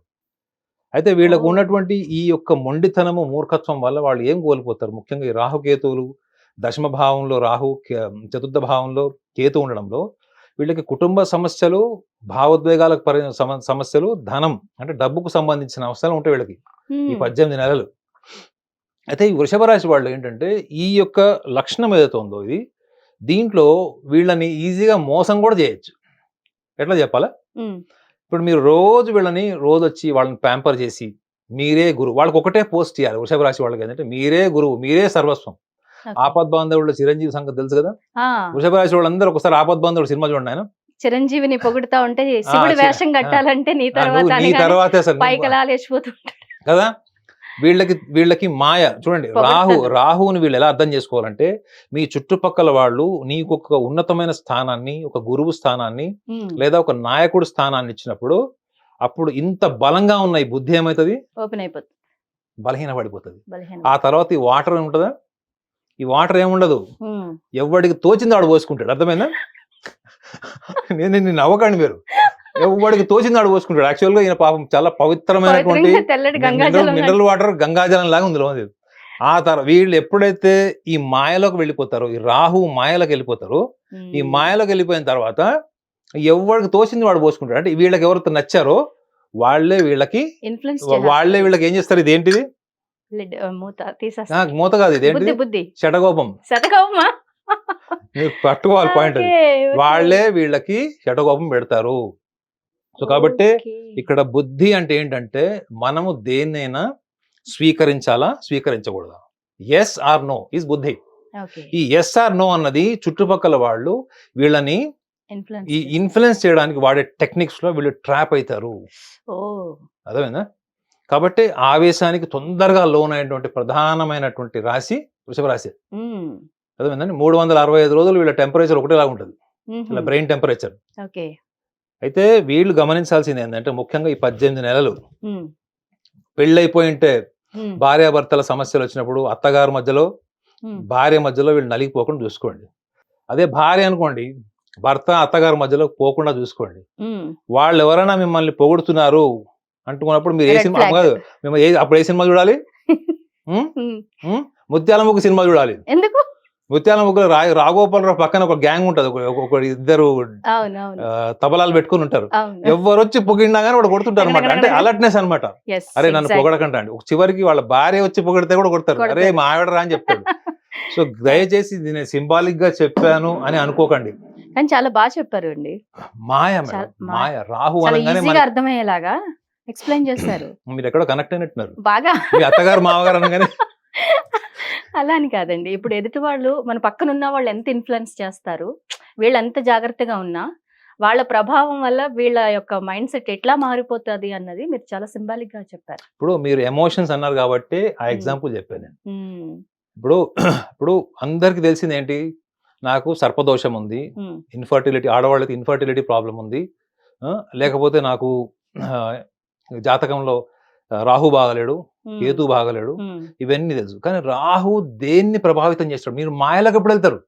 అయితే వీళ్ళకు. ఉన్నటువంటి ఈ యొక్క మొండితనము మూర్ఖత్వం వల్ల వాళ్ళు ఏం కోల్పోతారు? ముఖ్యంగా ఈ రాహుకేతువులు దశమ భావంలో రాహు కే- చతుర్థ భావంలో కేతు ఉండడంలో వీళ్ళకి కుటుంబ సమస్యలు భావోద్వేగాలకు పరి సమ- సమస్యలు ధనం అంటే డబ్బుకు సంబంధించిన అవసరాలు ఉంటాయి వీళ్ళకి ఈ పద్దెనిమిది నెలలు. అయితే ఈ వృషభ రాశి వాళ్ళు ఏంటంటే ఈ యొక్క లక్షణం ఏదైతే ఉందో ఇది దీంట్లో వీళ్ళని ఈజీగా మోసం కూడా చేయొచ్చు. ఎట్లా చెప్పాలా? ఇప్పుడు మీరు రోజు వీళ్ళని రోజు వచ్చి వాళ్ళని ప్యాంపర్ చేసి మీరే గురువు. వాళ్ళకి ఒకటే పోస్ట్ ఇవ్వాలి వృషభ రాశి వాళ్ళకి ఏంటంటే మీరే గురువు మీరే సర్వస్వం. ఆపద్ బాంధవుడు చిరంజీవి సంగతి తెలుసు కదా? వృషభ రాశి వాళ్ళందరూ ఒకసారి ఆపద్ బాంధవుడు సినిమా చూడండి ఆయన. చిరంజీవిని పొగుడుతా ఉంటే శివుడి వేషం కట్టాలంటే నీ తర్వాత నీ తర్వాతే పైకి లేచిపోతుంటాడు కదా? వీళ్ళకి వీళ్ళకి మాయ. చూడండి. రాహు రాహుని వీళ్ళు ఎలా అర్థం చేసుకోవాలంటే మీ చుట్టుపక్కల వాళ్ళు నీకు ఒక ఉన్నతమైన స్థానాన్ని ఒక గురువు స్థానాన్ని లేదా ఒక నాయకుడు స్థానాన్ని ఇచ్చినప్పుడు అప్పుడు ఇంత బలంగా ఉన్న ఈ బుద్ధి ఏమవుతుంది ఓపెన్ అయిపోతుంది బలహీన పడిపోతుంది ఆ తర్వాత ఈ వాటర్ ఉంటుందా ఈ వాటర్ ఏముండదు. ఎవడికి తోచింది వాడు పోసుకుంటాడు. అర్థమైందా? నేను నేను నవ్వకండి మీరు. ఎవడికి తోచింది వాడు పోసుకుంటాడు. యాక్చువల్గా ఈయన పాపం చాలా పవిత్రమైనటువంటి మినరల్ వాటర్ గంగాజలం లాగా ఉంది లోది ఆ తర్వాత వీళ్ళు ఎప్పుడైతే ఈ మాయలోకి వెళ్ళిపోతారో ఈ రాహు మాయలోకి వెళ్ళిపోతారో ఈ మాయలోకి వెళ్ళిపోయిన తర్వాత ఎవరికి తోచింది వాడు పోసుకుంటాడు. అంటే వీళ్ళకి ఎవరితో నచ్చారో వాళ్ళే వీళ్ళకి వాళ్ళే వీళ్ళకి ఏం చేస్తారు? ఇది ఏంటిది మూత తీసేస్తా. నాకు మూత కాదు బుద్ధి శటకోపం శతకమ్మా మీరు పట్టుకోవాలి పాయింట్ వాళ్ళే వీళ్ళకి శటకోపం పెడతారు. సో కాబట్టి ఇక్కడ బుద్ధి అంటే ఏంటంటే మనము దేన్నైనా స్వీకరించాలా? స్వీకరించకూడదా? ఎస్ ఆర్ నో ఈజ్ బుద్ధి. ఈ ఎస్ ఆర్ నో అన్నది చుట్టుపక్కల వాళ్ళు వీళ్ళని ఈ ఇన్ఫ్లుయెన్స్ చేయడానికి వాడే టెక్నిక్స్లో వీళ్ళు ట్రాప్ అవుతారు అర్థమైందా? కాబట్టి ఆవేశానికి తొందరగా లోన్ అయినటువంటి ప్రధానమైనటువంటి రాశి వృషభ రాశి. అర్థమైందండి? మూడు వందల అరవై ఐదు రోజులు వీళ్ళ టెంపరేచర్ ఒకటేలా ఉంటుంది. ఇలా బ్రెయిన్ టెంపరేచర్. ఓకే. అయితే వీళ్ళు గమనించాల్సింది ఏంటంటే ముఖ్యంగా ఈ పద్దెనిమిది నెలలు పెళ్ళైపోయి ఉంటే భార్యాభర్తల సమస్యలు వచ్చినప్పుడు అత్తగారి మధ్యలో భార్య మధ్యలో వీళ్ళు నలిగిపోకుండా చూసుకోండి. అదే భార్య అనుకోండి భర్త అత్తగారి మధ్యలో పోకుండా చూసుకోండి. వాళ్ళు ఎవరైనా మిమ్మల్ని పొగుడుతున్నారు అంటున్నప్పుడు మీరు ఏ సినిమా. కాదు మేము ఏ అప్పుడు ఏ సినిమా చూడాలి? ముత్యాల ముగ్గు సినిమా చూడాలి. ఎందుకు? ముత్యాల ముగ్గులో రా రాఘోపాలరావు పక్కన ఒక గ్యాంగ్ ఉంటది. ఒక- ఇద్దరు తబలాలు పెట్టుకుని ఉంటారు. ఎవరు వచ్చి పొగిడినా కానీ వాడు కొడుతుంటారు అనమాట అంటే అలర్ట్నెస్ అనమాట అరే నన్ను. పొగడకంట అండి. చివరికి వాళ్ళ భార్య వచ్చి పొగిడితే కూడా కొడతారు. అరే మా ఆవిడ రా అని చెప్తాడు. సో దయచేసి ఇది నేను సింబాలిక్గా చెప్పాను అని అనుకోకండి. కానీ చాలా బాగా చెప్పారు అండి. మాయ మాయ. రాహు అనగానే అర్థమయ్యేలాగా ఎక్స్ప్లెయిన్ చేస్తారు. మీరు ఎక్కడో కనెక్ట్ అయినట్టున్నారు. బాగా అత్తగారు మామగారు అనగానే. అలా అని కాదండి. ఇప్పుడు ఎదుటి వాళ్ళు మన పక్కన ఉన్న వాళ్ళు ఎంత ఇన్ఫ్లుయెన్స్ చేస్తారు వీళ్ళు ఎంత జాగ్రత్తగా ఉన్నా వాళ్ళ ప్రభావం వల్ల వీళ్ళ యొక్క మైండ్ సెట్ ఎట్లా మారిపోతుంది అన్నది మీరు చాలా సింబాలిక్గా చెప్పారు. ఇప్పుడు మీరు ఎమోషన్స్ అన్నారు కాబట్టి ఆ. ఎగ్జాంపుల్ చెప్పాను నేను. ఇప్పుడు ఇప్పుడు అందరికి తెలిసింది ఏంటి నాకు సర్పదోషం ఉంది ఇన్ఫర్టిలిటీ ఆడవాళ్ళకి ఇన్ఫర్టిలిటీ ప్రాబ్లం ఉంది లేకపోతే నాకు జాతకంలో రాహు బాగలేడు కేతు బాగలేడు ఇవన్నీ తెలుసు. కానీ రాహు దేన్ని ప్రభావితం చేస్తాడు? మీరు మాయలకు ఎప్పుడు వెళ్తారు?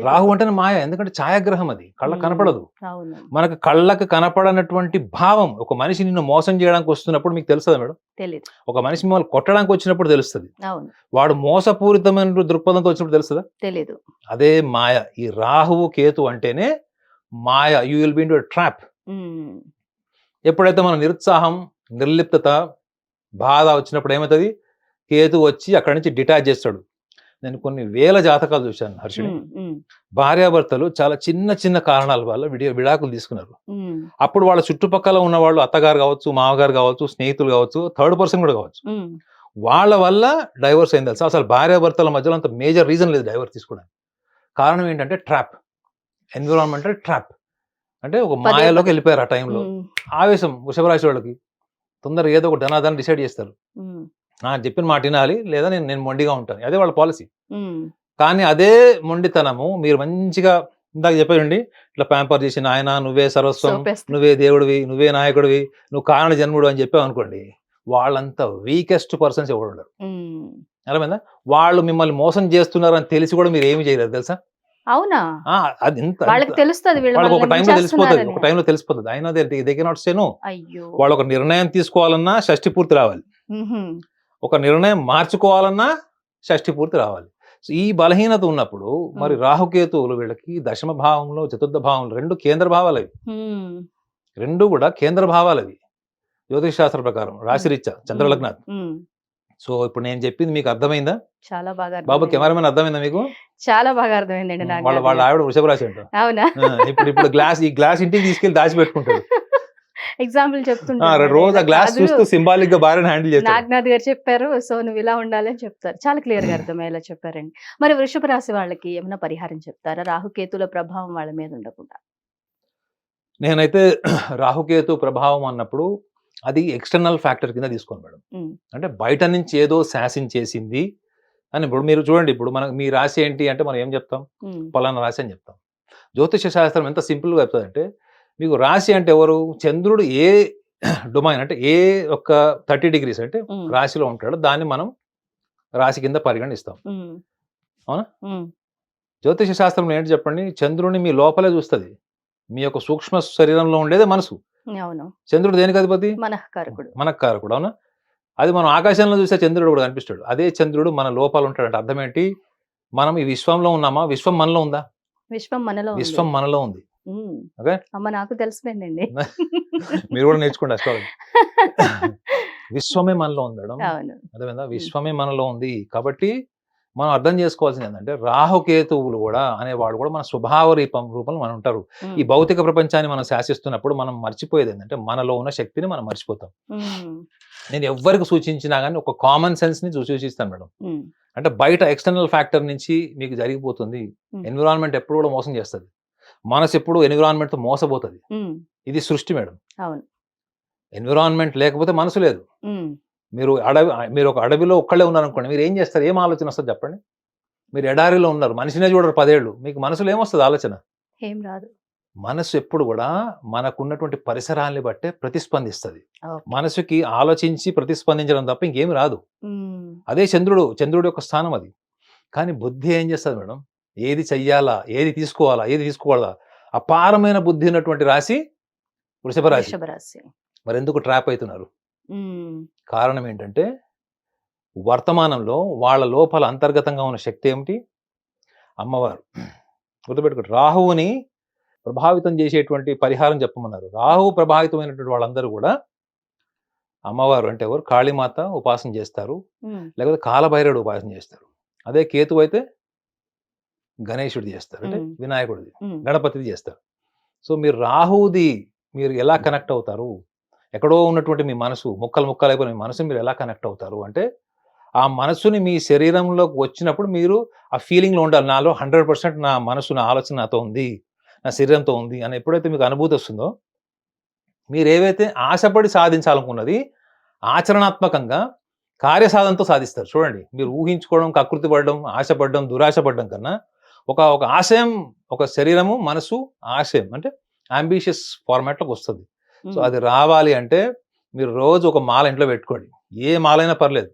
రాహు అంటేనే మాయ ఎందుకంటే ఛాయాగ్రహం అది. కళ్ళకు మ్మ్. కనపడదు. మనకు కళ్ళకు కనపడనటువంటి భావం ఒక మనిషి నిన్ను మోసం చేయడానికి వస్తున్నప్పుడు మీకు తెలుస్తుంది మేడం? తెలియదు ఒక మనిషి మిమ్మల్ని కొట్టడానికి వచ్చినప్పుడు తెలుస్తుంది. వాడు మోసపూరితమైన దృక్పథంతో వచ్చినప్పుడు తెలుస్తుందా? తెలీదు. అదే మాయ. ఈ రాహువు కేతు అంటేనే మాయ. You will be to trap ఎప్పుడైతే మన నిరుత్సాహం నిర్లిప్తత బాధ వచ్చినప్పుడు ఏమవుతుంది? కేతు వచ్చి అక్కడి నుంచి డిటాచ్ చేస్తాడు. నేను కొన్ని వేల జాతకాలు చూశాను హర్షుడి భార్యాభర్తలు చాలా చిన్న చిన్న కారణాల వల్ల విడి విడాకులు తీసుకున్నారు. అప్పుడు వాళ్ళ చుట్టుపక్కల ఉన్న వాళ్ళు అత్తగారు కావచ్చు మామగారు కావచ్చు స్నేహితులు కావచ్చు థర్డ్ పర్సన్ కూడా కావచ్చు. వాళ్ళ వల్ల డైవర్స్ అయింది తెలుసా? అసలు భార్యాభర్తల మధ్యలో అంత మేజర్ రీజన్ లేదు డైవర్స్ తీసుకోవడానికి. కారణం ఏంటంటే ట్రాప్. Environmental trap. అంటే ఒక మాయలోకి. వెళ్ళిపోయారు ఆ టైంలో. ఆవేశం వృషభరాశి వాళ్ళకి తొందరగా ఏదో ఒక ధనాదాన్ని డిసైడ్ చేస్తారు. ఆ, చెప్పిన మాట వినాలి లేదా నేను నేను మొండిగా ఉంటాను. అదే వాళ్ళ పాలసీ. కానీ అదే మొండితనము మీరు మంచిగా ఇందాక చెప్పారండి ఇట్లా ప్యాంపర్ చేసి నాయన నువ్వే సర్వస్వం. నువ్వే దేవుడివి నువ్వే నాయకుడివి నువ్వు కారణ జన్ముడు అని చెప్పావు అనుకోండి వాళ్ళంతా వీకెస్ట్ పర్సన్స్ ఎవరు ఉండరు. అర్థమైందా? వాళ్ళు మిమ్మల్ని మోసం చేస్తున్నారని తెలిసి కూడా మీరు ఏమి చేయలేరు తెలుసా? అవునా? అది ఇంత వాళ్ళకి తెలుస్తుంది వీళ్ళు వాళ్ళకి ఒక టైంలో తెలిసిపోతుంది. ఒక టైంలో తెలిసిపోతుంది. అయినా వాళ్ళు ఒక నిర్ణయం తీసుకోవాలన్నా షష్టి పూర్తి రావాలి. ఒక నిర్ణయం మార్చుకోవాలన్నా షష్టి పూర్తి రావాలి. సో ఈ బలహీనత ఉన్నప్పుడు మరి. రాహుకేతువులు వీళ్ళకి దశమ భావంలో చతుర్థ భావంలో రెండు కేంద్ర భావాలు అవి. రెండు కూడా కేంద్ర భావాలు అవి. జ్యోతిష్ శాస్త్ర ప్రకారం రాశిరీత్యా చంద్రలగ్నాథ్ సో ఇప్పుడు నేను చెప్పింది మీకు అర్థమైందా? చాలా బాగా బాబు. కెమెరామెన్ అర్థమైందా మీకు? చాలా బాగా అర్థమైందండి నాకు వాళ్ళ. వాళ్ళ ఆవిడ వృషభ రాశి అంట. అవునా? ఇప్పుడు ఇప్పుడు గ్లాస్ ఈ గ్లాస్ ఇంటికి తీసుకెళ్ళి దాచిపెట్టుకుంటాడు ఎగ్జాంపుల్ చెప్తుంటారు రోజు ఆ గ్లాస్ చూస్తూ సింబాలిక్గా భార్యను హ్యాండిల్ చేస్తాడు నాగనాథ్ గారు చెప్పారు సో నువ్వు ఇలా ఉండాలి అని చెప్తారు. చాలా క్లియర్గా అర్థమయ్యేలా చెప్పారండి. మరి వృషభ రాశి వాళ్ళకి ఏమైనా పరిహారం చెప్తారా? రాహుకేతుల ప్రభావం వాళ్ళ మీద ఉండకుండా. నేనైతే రాహుకేతు ప్రభావం అన్నప్పుడు అది ఎక్స్టర్నల్ ఫ్యాక్టర్ కింద తీసుకోను మేడం. అంటే బయట నుంచి ఏదో శాసించేసింది అని ఇప్పుడు మీరు చూడండి ఇప్పుడు మనకు మీ రాశి ఏంటి అంటే మనం ఏం చెప్తాం? పలానా రాశి అని చెప్తాం. జ్యోతిష శాస్త్రం ఎంత సింపుల్గా చెప్తుందంటే మీకు రాశి అంటే ఎవరు? చంద్రుడు ఏ డొమైన్ అంటే ఏ ఒక్క థర్టీ డిగ్రీస్ అంటే రాశిలో ఉంటాడో దాన్ని మనం రాశి కింద పరిగణిస్తాం. అవునా? జ్యోతిష శాస్త్రంలో ఏంటి చెప్పండి? చంద్రుడిని మీ లోపలే చూస్తుంది. మీ యొక్క సూక్ష్మ శరీరంలో ఉండేదే మనసు. చంద్రుడు దేనికి అధిపతి? మనఃకారకుడు. మనకు కారకుడు అవునా? అది మనం ఆకాశంలో చూస్తే చంద్రుడు కూడా కనిపిస్తాడు. అదే చంద్రుడు మన లోపల ఉంటాడంటే అర్థం ఏంటి? మనం ఈ విశ్వంలో ఉన్నామా? విశ్వం మనలో ఉందా? విశ్వం మనలో ఉంది. విశ్వం మనలో ఉంది. Um, okay? అమ్మ నాకు తెలిసిపోయిందండి. మీరు కూడా నేర్చుకోండి అస్ట్రాలజీ విశ్వమే మనలో ఉంది మేడం. అర్థమైందా? విశ్వమే మనలో ఉంది. కాబట్టి మనం అర్థం చేసుకోవాల్సింది ఏంటంటే రాహుకేతువులు కూడా అనేవాడు కూడా మన స్వభావ రూపం రూపంలో మనం ఉంటారు. ఈ భౌతిక ప్రపంచాన్ని మనం శాసిస్తున్నప్పుడు మనం మర్చిపోయేది ఏంటంటే మనలో ఉన్న శక్తిని మనం మర్చిపోతాం. నేను ఎవ్వరికి సూచించినా కానీ ఒక కామన్ సెన్స్ని సూచిస్తాను మేడం. అంటే బయట ఎక్స్టర్నల్ ఫ్యాక్టర్ నుంచి మీకు జరిగిపోతుంది. ఎన్విరాన్మెంట్ ఎప్పుడు కూడా మోసం చేస్తుంది. మనసు ఎప్పుడు ఎన్విరాన్మెంట్తో మోసపోతుంది. ఇది సృష్టి మేడం. ఎన్విరాన్మెంట్ లేకపోతే మనసు లేదు. మీరు అడవి మీరు ఒక అడవిలో ఒక్కళ్ళే ఉన్నారనుకోండి మీరు ఏం చేస్తారు? ఏం ఆలోచన వస్తుంది చెప్పండి? మీరు ఎడారిలో ఉన్నారు మనిషినే చూడరు పదేళ్ళు. మీకు మనసులో ఏమొస్తుంది ఆలోచన? ఏం రాదు. మనసు ఎప్పుడు కూడా మనకున్నటువంటి పరిసరాల్ని బట్టే ప్రతిస్పందిస్తుంది. మనసుకి ఆలోచించి ప్రతిస్పందించడం తప్ప ఇంకేమి రాదు. అదే చంద్రుడు చంద్రుడి యొక్క స్థానం అది. కానీ బుద్ధి ఏం చేస్తుంది మేడం? ఏది చెయ్యాలా? ఏది తీసుకోవాలా? ఏది తీసుకోవాలా అపారమైన బుద్ధి ఉన్నటువంటి రాశి వృషభ రాశి. మరి ఎందుకు ట్రాప్ అవుతున్నారు? కారణం ఏంటంటే వర్తమానంలో వాళ్ళ లోపల అంతర్గతంగా ఉన్న శక్తి ఏమిటి? అమ్మవారు. గుర్తుపెట్టుకోండి రాహువుని ప్రభావితం చేసేటువంటి పరిహారం చెప్పమన్నారు. రాహువు ప్రభావితమైనటువంటి వాళ్ళందరూ కూడా అమ్మవారు అంటే ఎవరు? కాళీమాత ఉపాసన చేస్తారు. లేకపోతే కాలభైరవుడు ఉపాసన చేస్తారు. అదే కేతు అయితే గణేశుడు చేస్తారు. అంటే. వినాయకుడిది గణపతిది చేస్తారు. సో మీరు రాహువుది మీరు ఎలా కనెక్ట్ అవుతారు? ఎక్కడో ఉన్నటువంటి మీ మనసు ముక్కలు ముక్కలు అయిపోయిన మీ మనసు మీరు ఎలా కనెక్ట్ అవుతారు? అంటే ఆ మనసుని మీ శరీరంలోకి వచ్చినప్పుడు మీరు ఆ ఫీలింగ్లో ఉండాలి. నాలో హండ్రెడ్ పర్సెంట్ నా మనసు నా ఆలోచన నాతో ఉంది నా శరీరంతో ఉంది అని ఎప్పుడైతే మీకు అనుభూతి వస్తుందో మీరు ఏవైతే ఆశపడి సాధించాలనుకున్నది ఆచరణాత్మకంగా కార్యసాధనతో సాధిస్తారు. చూడండి మీరు ఊహించుకోవడం కకృతి పడడం ఆశపడడం దురాశపడడం కన్నా ఒక ఒక ఆశయం ఒక శరీరము మనసు ఆశయం అంటే అంబిషియస్ ఫార్మాట్లోకి వస్తుంది. సో అది రావాలి అంటే మీరు రోజు ఒక మాల ఇంట్లో పెట్టుకోండి. ఏ మాలైనా పర్లేదు.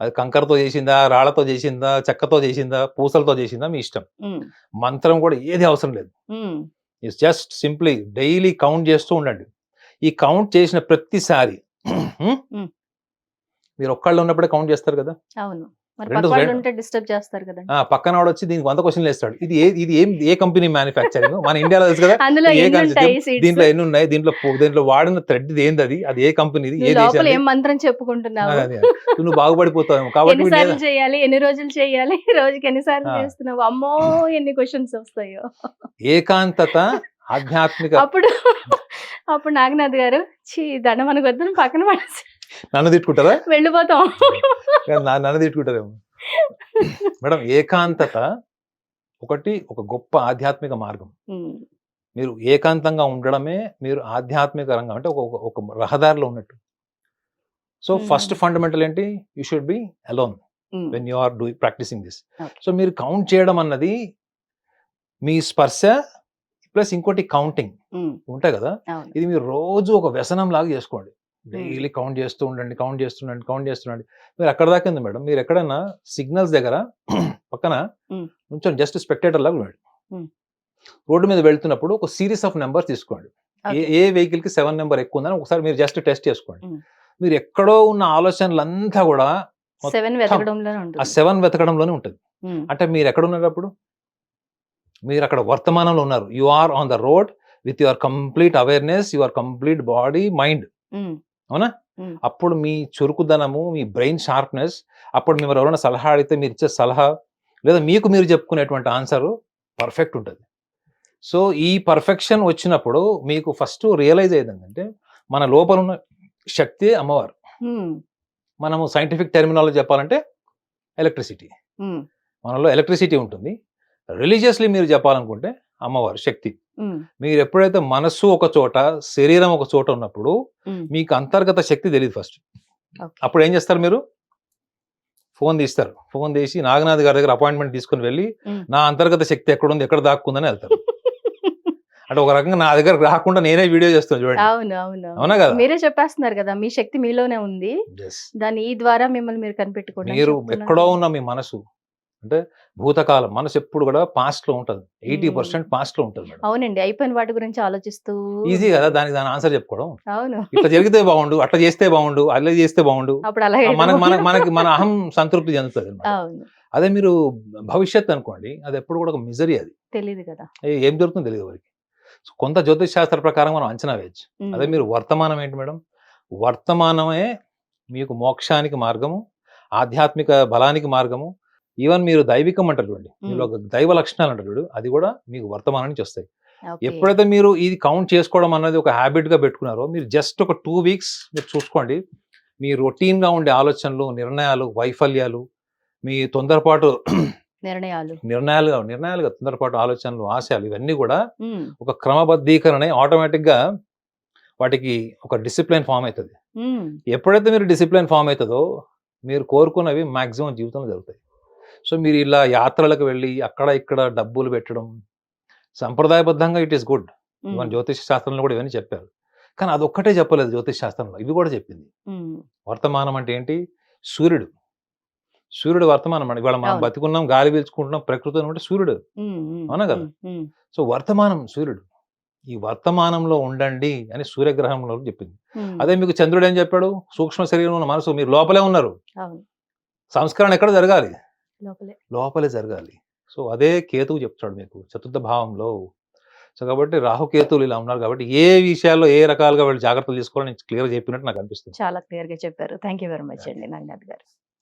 అది కంకరతో చేసిందా రాళ్ళతో చేసిందా చెక్కతో చేసిందా పూసలతో చేసిందా మీ ఇష్టం. మంత్రం కూడా ఏది అవసరం లేదు. It's just simply daily count చేస్తూ ఉండండి. ఈ కౌంట్ చేసిన ప్రతిసారి. మీరు ఒక్కళ్ళు ఉన్నప్పుడే కౌంట్ చేస్తారు కదా? అవును. పక్కన వాడు వచ్చి దీనికి వంద క్వశ్చన్లు వేస్తాడు. ఇది ఇది ఏం ఏ కంపెనీ మ్యానుఫ్యాక్చరింగ్ మన ఇండియాలో తెలుసు కదా. ఏ? దీంట్లో ఎన్ని ఉన్నాయి? దీంట్లో దీంట్లో వాడిన థ్రెడ్ ఏంది అది? అది ఏ కంపెనీది ఏ దేశానికి ఏం మంత్రం చెప్పుకుంటున్నావు. నువ్వు బాగుపడిపోతావు కాబట్టి ఎన్నిసార్లు చేయాలి? ఎన్ని రోజులు చేయాలి? రోజుకి ఎన్నిసార్లు. చేస్తున్నావు? అమ్మో ఎన్ని క్వశ్చన్స్ వస్తాయో. ఏకాంతత ఆధ్యాత్మిక అప్పుడు అప్పుడు నాగనాథ్ గారు చీ దండ మనకు పక్కన పడేసి నన్ను తిట్టుకుంటారా? వెళ్ళిపోతాం. నన్ను తిట్టుకుంటారేమో. మేడం ఏకాంతత ఒకటి ఒక గొప్ప ఆధ్యాత్మిక మార్గం. మీరు ఏకాంతంగా ఉండడమే మీరు ఆధ్యాత్మిక రంగం. అంటే ఒక ఒక- రహదారిలో ఉన్నట్టు. సో. ఫస్ట్ ఫండమెంటల్ ఏంటి? You should be alone when you are do practising this. So మీరు కౌంట్ చేయడం అన్నది మీ స్పర్శ ప్లస్ ఇంకోటి కౌంటింగ్. ఉంటాయి కదా? ఇది మీరు రోజు ఒక వ్యసనం లాగా చేసుకోండి. డైలీ కౌంట్ చేస్తూ ఉండండి కౌంట్ చేస్తుండండి కౌంట్ చేస్తుండండి మీరు అక్కడ దాకా ఉంది మేడం. మీరు ఎక్కడైనా సిగ్నల్స్ దగ్గర పక్కన. కొంచెం జస్ట్ స్పెక్టేటర్ లాగా ఉండండి. Hmm. రోడ్డు మీద వెళ్తున్నప్పుడు ఒక సిరీస్ ఆఫ్ నెంబర్స్ తీసుకోండి. ఏ. ఏ వెహికల్కి సెవెన్ నెంబర్ ఎక్కువ ఉందని ఒకసారి మీరు జస్ట్ టెస్ట్ చేసుకోండి. మీరు ఎక్కడో ఉన్న ఆలోచనలంతా కూడా ఆ సెవెన్ వెతకడంలోనే ఉంటుంది. అంటే మీరు ఎక్కడ ఉన్నారు అప్పుడు మీరు అక్కడ వర్తమానంలో ఉన్నారు. You are on the road with your complete awareness your complete body mind. అవునా? అప్పుడు మీ చురుకుదనము మీ బ్రెయిన్ షార్ప్నెస్ అప్పుడు మీరు ఎవరైనా సలహా అడిగితే మీరు ఇచ్చే సలహా లేదా మీకు మీరు చెప్పుకునేటువంటి ఆన్సర్ పర్ఫెక్ట్ ఉంటుంది. సో ఈ పర్ఫెక్షన్ వచ్చినప్పుడు మీకు ఫస్ట్ రియలైజ్ అయ్యేది ఏంటంటే మన లోపల ఉన్న శక్తి అమ్మవారు. మనము సైంటిఫిక్ టెర్మినాలజీ చెప్పాలంటే ఎలక్ట్రిసిటీ. మనలో ఎలక్ట్రిసిటీ ఉంటుంది. రిలీజియస్లీ మీరు చెప్పాలనుకుంటే అమ్మవారు శక్తి. మీరు ఎప్పుడైతే మనస్సు ఒక చోట శరీరం ఒక చోట ఉన్నప్పుడు. మీకు అంతర్గత శక్తి తెలియదు ఫస్ట్. అప్పుడు ఏం చేస్తారు మీరు ఫోన్ తీస్తారు ఫోన్ తీసి నాగనాథ్ గారి దగ్గర అపాయింట్మెంట్ తీసుకుని వెళ్ళి. నా అంతర్గత శక్తి ఎక్కడుంది ఎక్కడ దాక్కుందని వెళ్తారు అంటే ఒక రకంగా నా దగ్గర రాకుండా నేనే వీడియో చేస్తాను చూడండి అవును అవును అవునా కదా మీరే చెప్పేస్తున్నారు కదా మీ శక్తి మీలోనే ఉంది. దాని ఈ ద్వారా మిమ్మల్ని మీరు కనిపెట్టుకోండి మీరు. ఎక్కడో ఉన్న మీ మనసు అంటే భూతకాలం మనసు ఎప్పుడు కూడా పాస్ట్లో ఉంటుంది. ఎయిటీ. పర్సెంట్ పాస్ట్లో ఉంటుంది అవునండి. అయిపోయిన వాటి గురించి ఆలోచిస్తూ ఈజీ కదా దానికి దాని ఆన్సర్ చెప్పుకోవడం. అవును. ఇట్లా జరిగితే బాగుండు అట్లా చేస్తే బాగుండు అట్లా చేస్తే బాగుండు. అప్పుడు అలాగే మనకి మన మనకి మన అహం సంతృప్తి చెందుతుంది అదే మీరు భవిష్యత్ అనుకోండి అది ఎప్పుడు కూడా ఒక మిజరీ అది. తెలియదు కదా. ఏ- జరుగుతుందో తెలియదు ఎవరికి. సో కొంత జ్యోతిష్ శాస్త్ర ప్రకారం మనం అంచనా వేయచ్చు. అదే మీరు వర్తమానం ఏంటి మేడం? వర్తమానమే మీకు మోక్షానికి మార్గము ఆధ్యాత్మిక బలానికి మార్గము ఈవెన్ మీరు దైవికం అంటారు చూడండి. మీలో ఒక దైవ లక్షణాలు అంటారు చూడు. అది కూడా మీకు వర్తమానం నుంచి వస్తాయి. ఎప్పుడైతే మీరు ఇది కౌంట్ చేసుకోవడం అన్నది ఒక హ్యాబిట్గా పెట్టుకున్నారో మీరు జస్ట్ ఒక టూ వీక్స్ మీరు చూసుకోండి. మీ రొటీన్గా ఉండే ఆలోచనలు నిర్ణయాలు వైఫల్యాలు మీ తొందరపాటు నిర్ణయాలు. నిర్ణయాలుగా నిర్ణయాలుగా తొందరపాటు ఆలోచనలు ఆశయాలు ఇవన్నీ కూడా ఒక క్రమబద్ధీకరణ ఆటోమేటిక్గా వాటికి ఒక డిసిప్లిన్ ఫామ్ అవుతుంది. ఎప్పుడైతే మీరు డిసిప్లిన్ ఫామ్ అవుతుందో మీరు కోరుకున్నవి మాక్సిమం జీవితంలో జరుగుతాయి. సో మీరు ఇలా యాత్రలకు వెళ్ళి అక్కడ ఇక్కడ డబ్బులు పెట్టడం సంప్రదాయబద్ధంగా ఇట్ ఈస్ గుడ్. ఇవన్నీ జ్యోతిష్ శాస్త్రంలో కూడా ఇవన్నీ చెప్పారు. కానీ అదొక్కటే చెప్పలేదు జ్యోతిష్ శాస్త్రంలో. ఇవి కూడా చెప్పింది. వర్తమానం అంటే ఏంటి? సూర్యుడు. సూర్యుడు వర్తమానం అండి. ఇవాళ మనం. బతికున్నాం గాలి పీల్చుకుంటున్నాం ప్రకృతి అంటే సూర్యుడు. అవునా కదా? సో వర్తమానం సూర్యుడు. ఈ వర్తమానంలో ఉండండి అని సూర్యగ్రహంలో చెప్పింది. అదే మీకు చంద్రుడు ఏం చెప్పాడు? సూక్ష్మ శరీరం ఉన్న మనసు మీరు లోపలే ఉన్నారు. సంస్కరణ ఎక్కడ జరగాలి? లోపలే. జరగాలి. సో అదే కేతువు చెప్తాడు మీకు చతుర్థ భావంలో. సో కాబట్టి రాహుకేతువులు ఇలా ఉన్నారు కాబట్టి ఏ విషయాల్లో ఏ రకాలుగా వాళ్ళు జాగ్రత్తలు తీసుకోవాలని క్లియర్ చెప్పినట్టు నాకు అనిపిస్తుంది. చాలా క్లియర్గా చెప్పారు. థ్యాంక్ యూ వెరీ మచ్ అండి. నాగనాథ్ గారు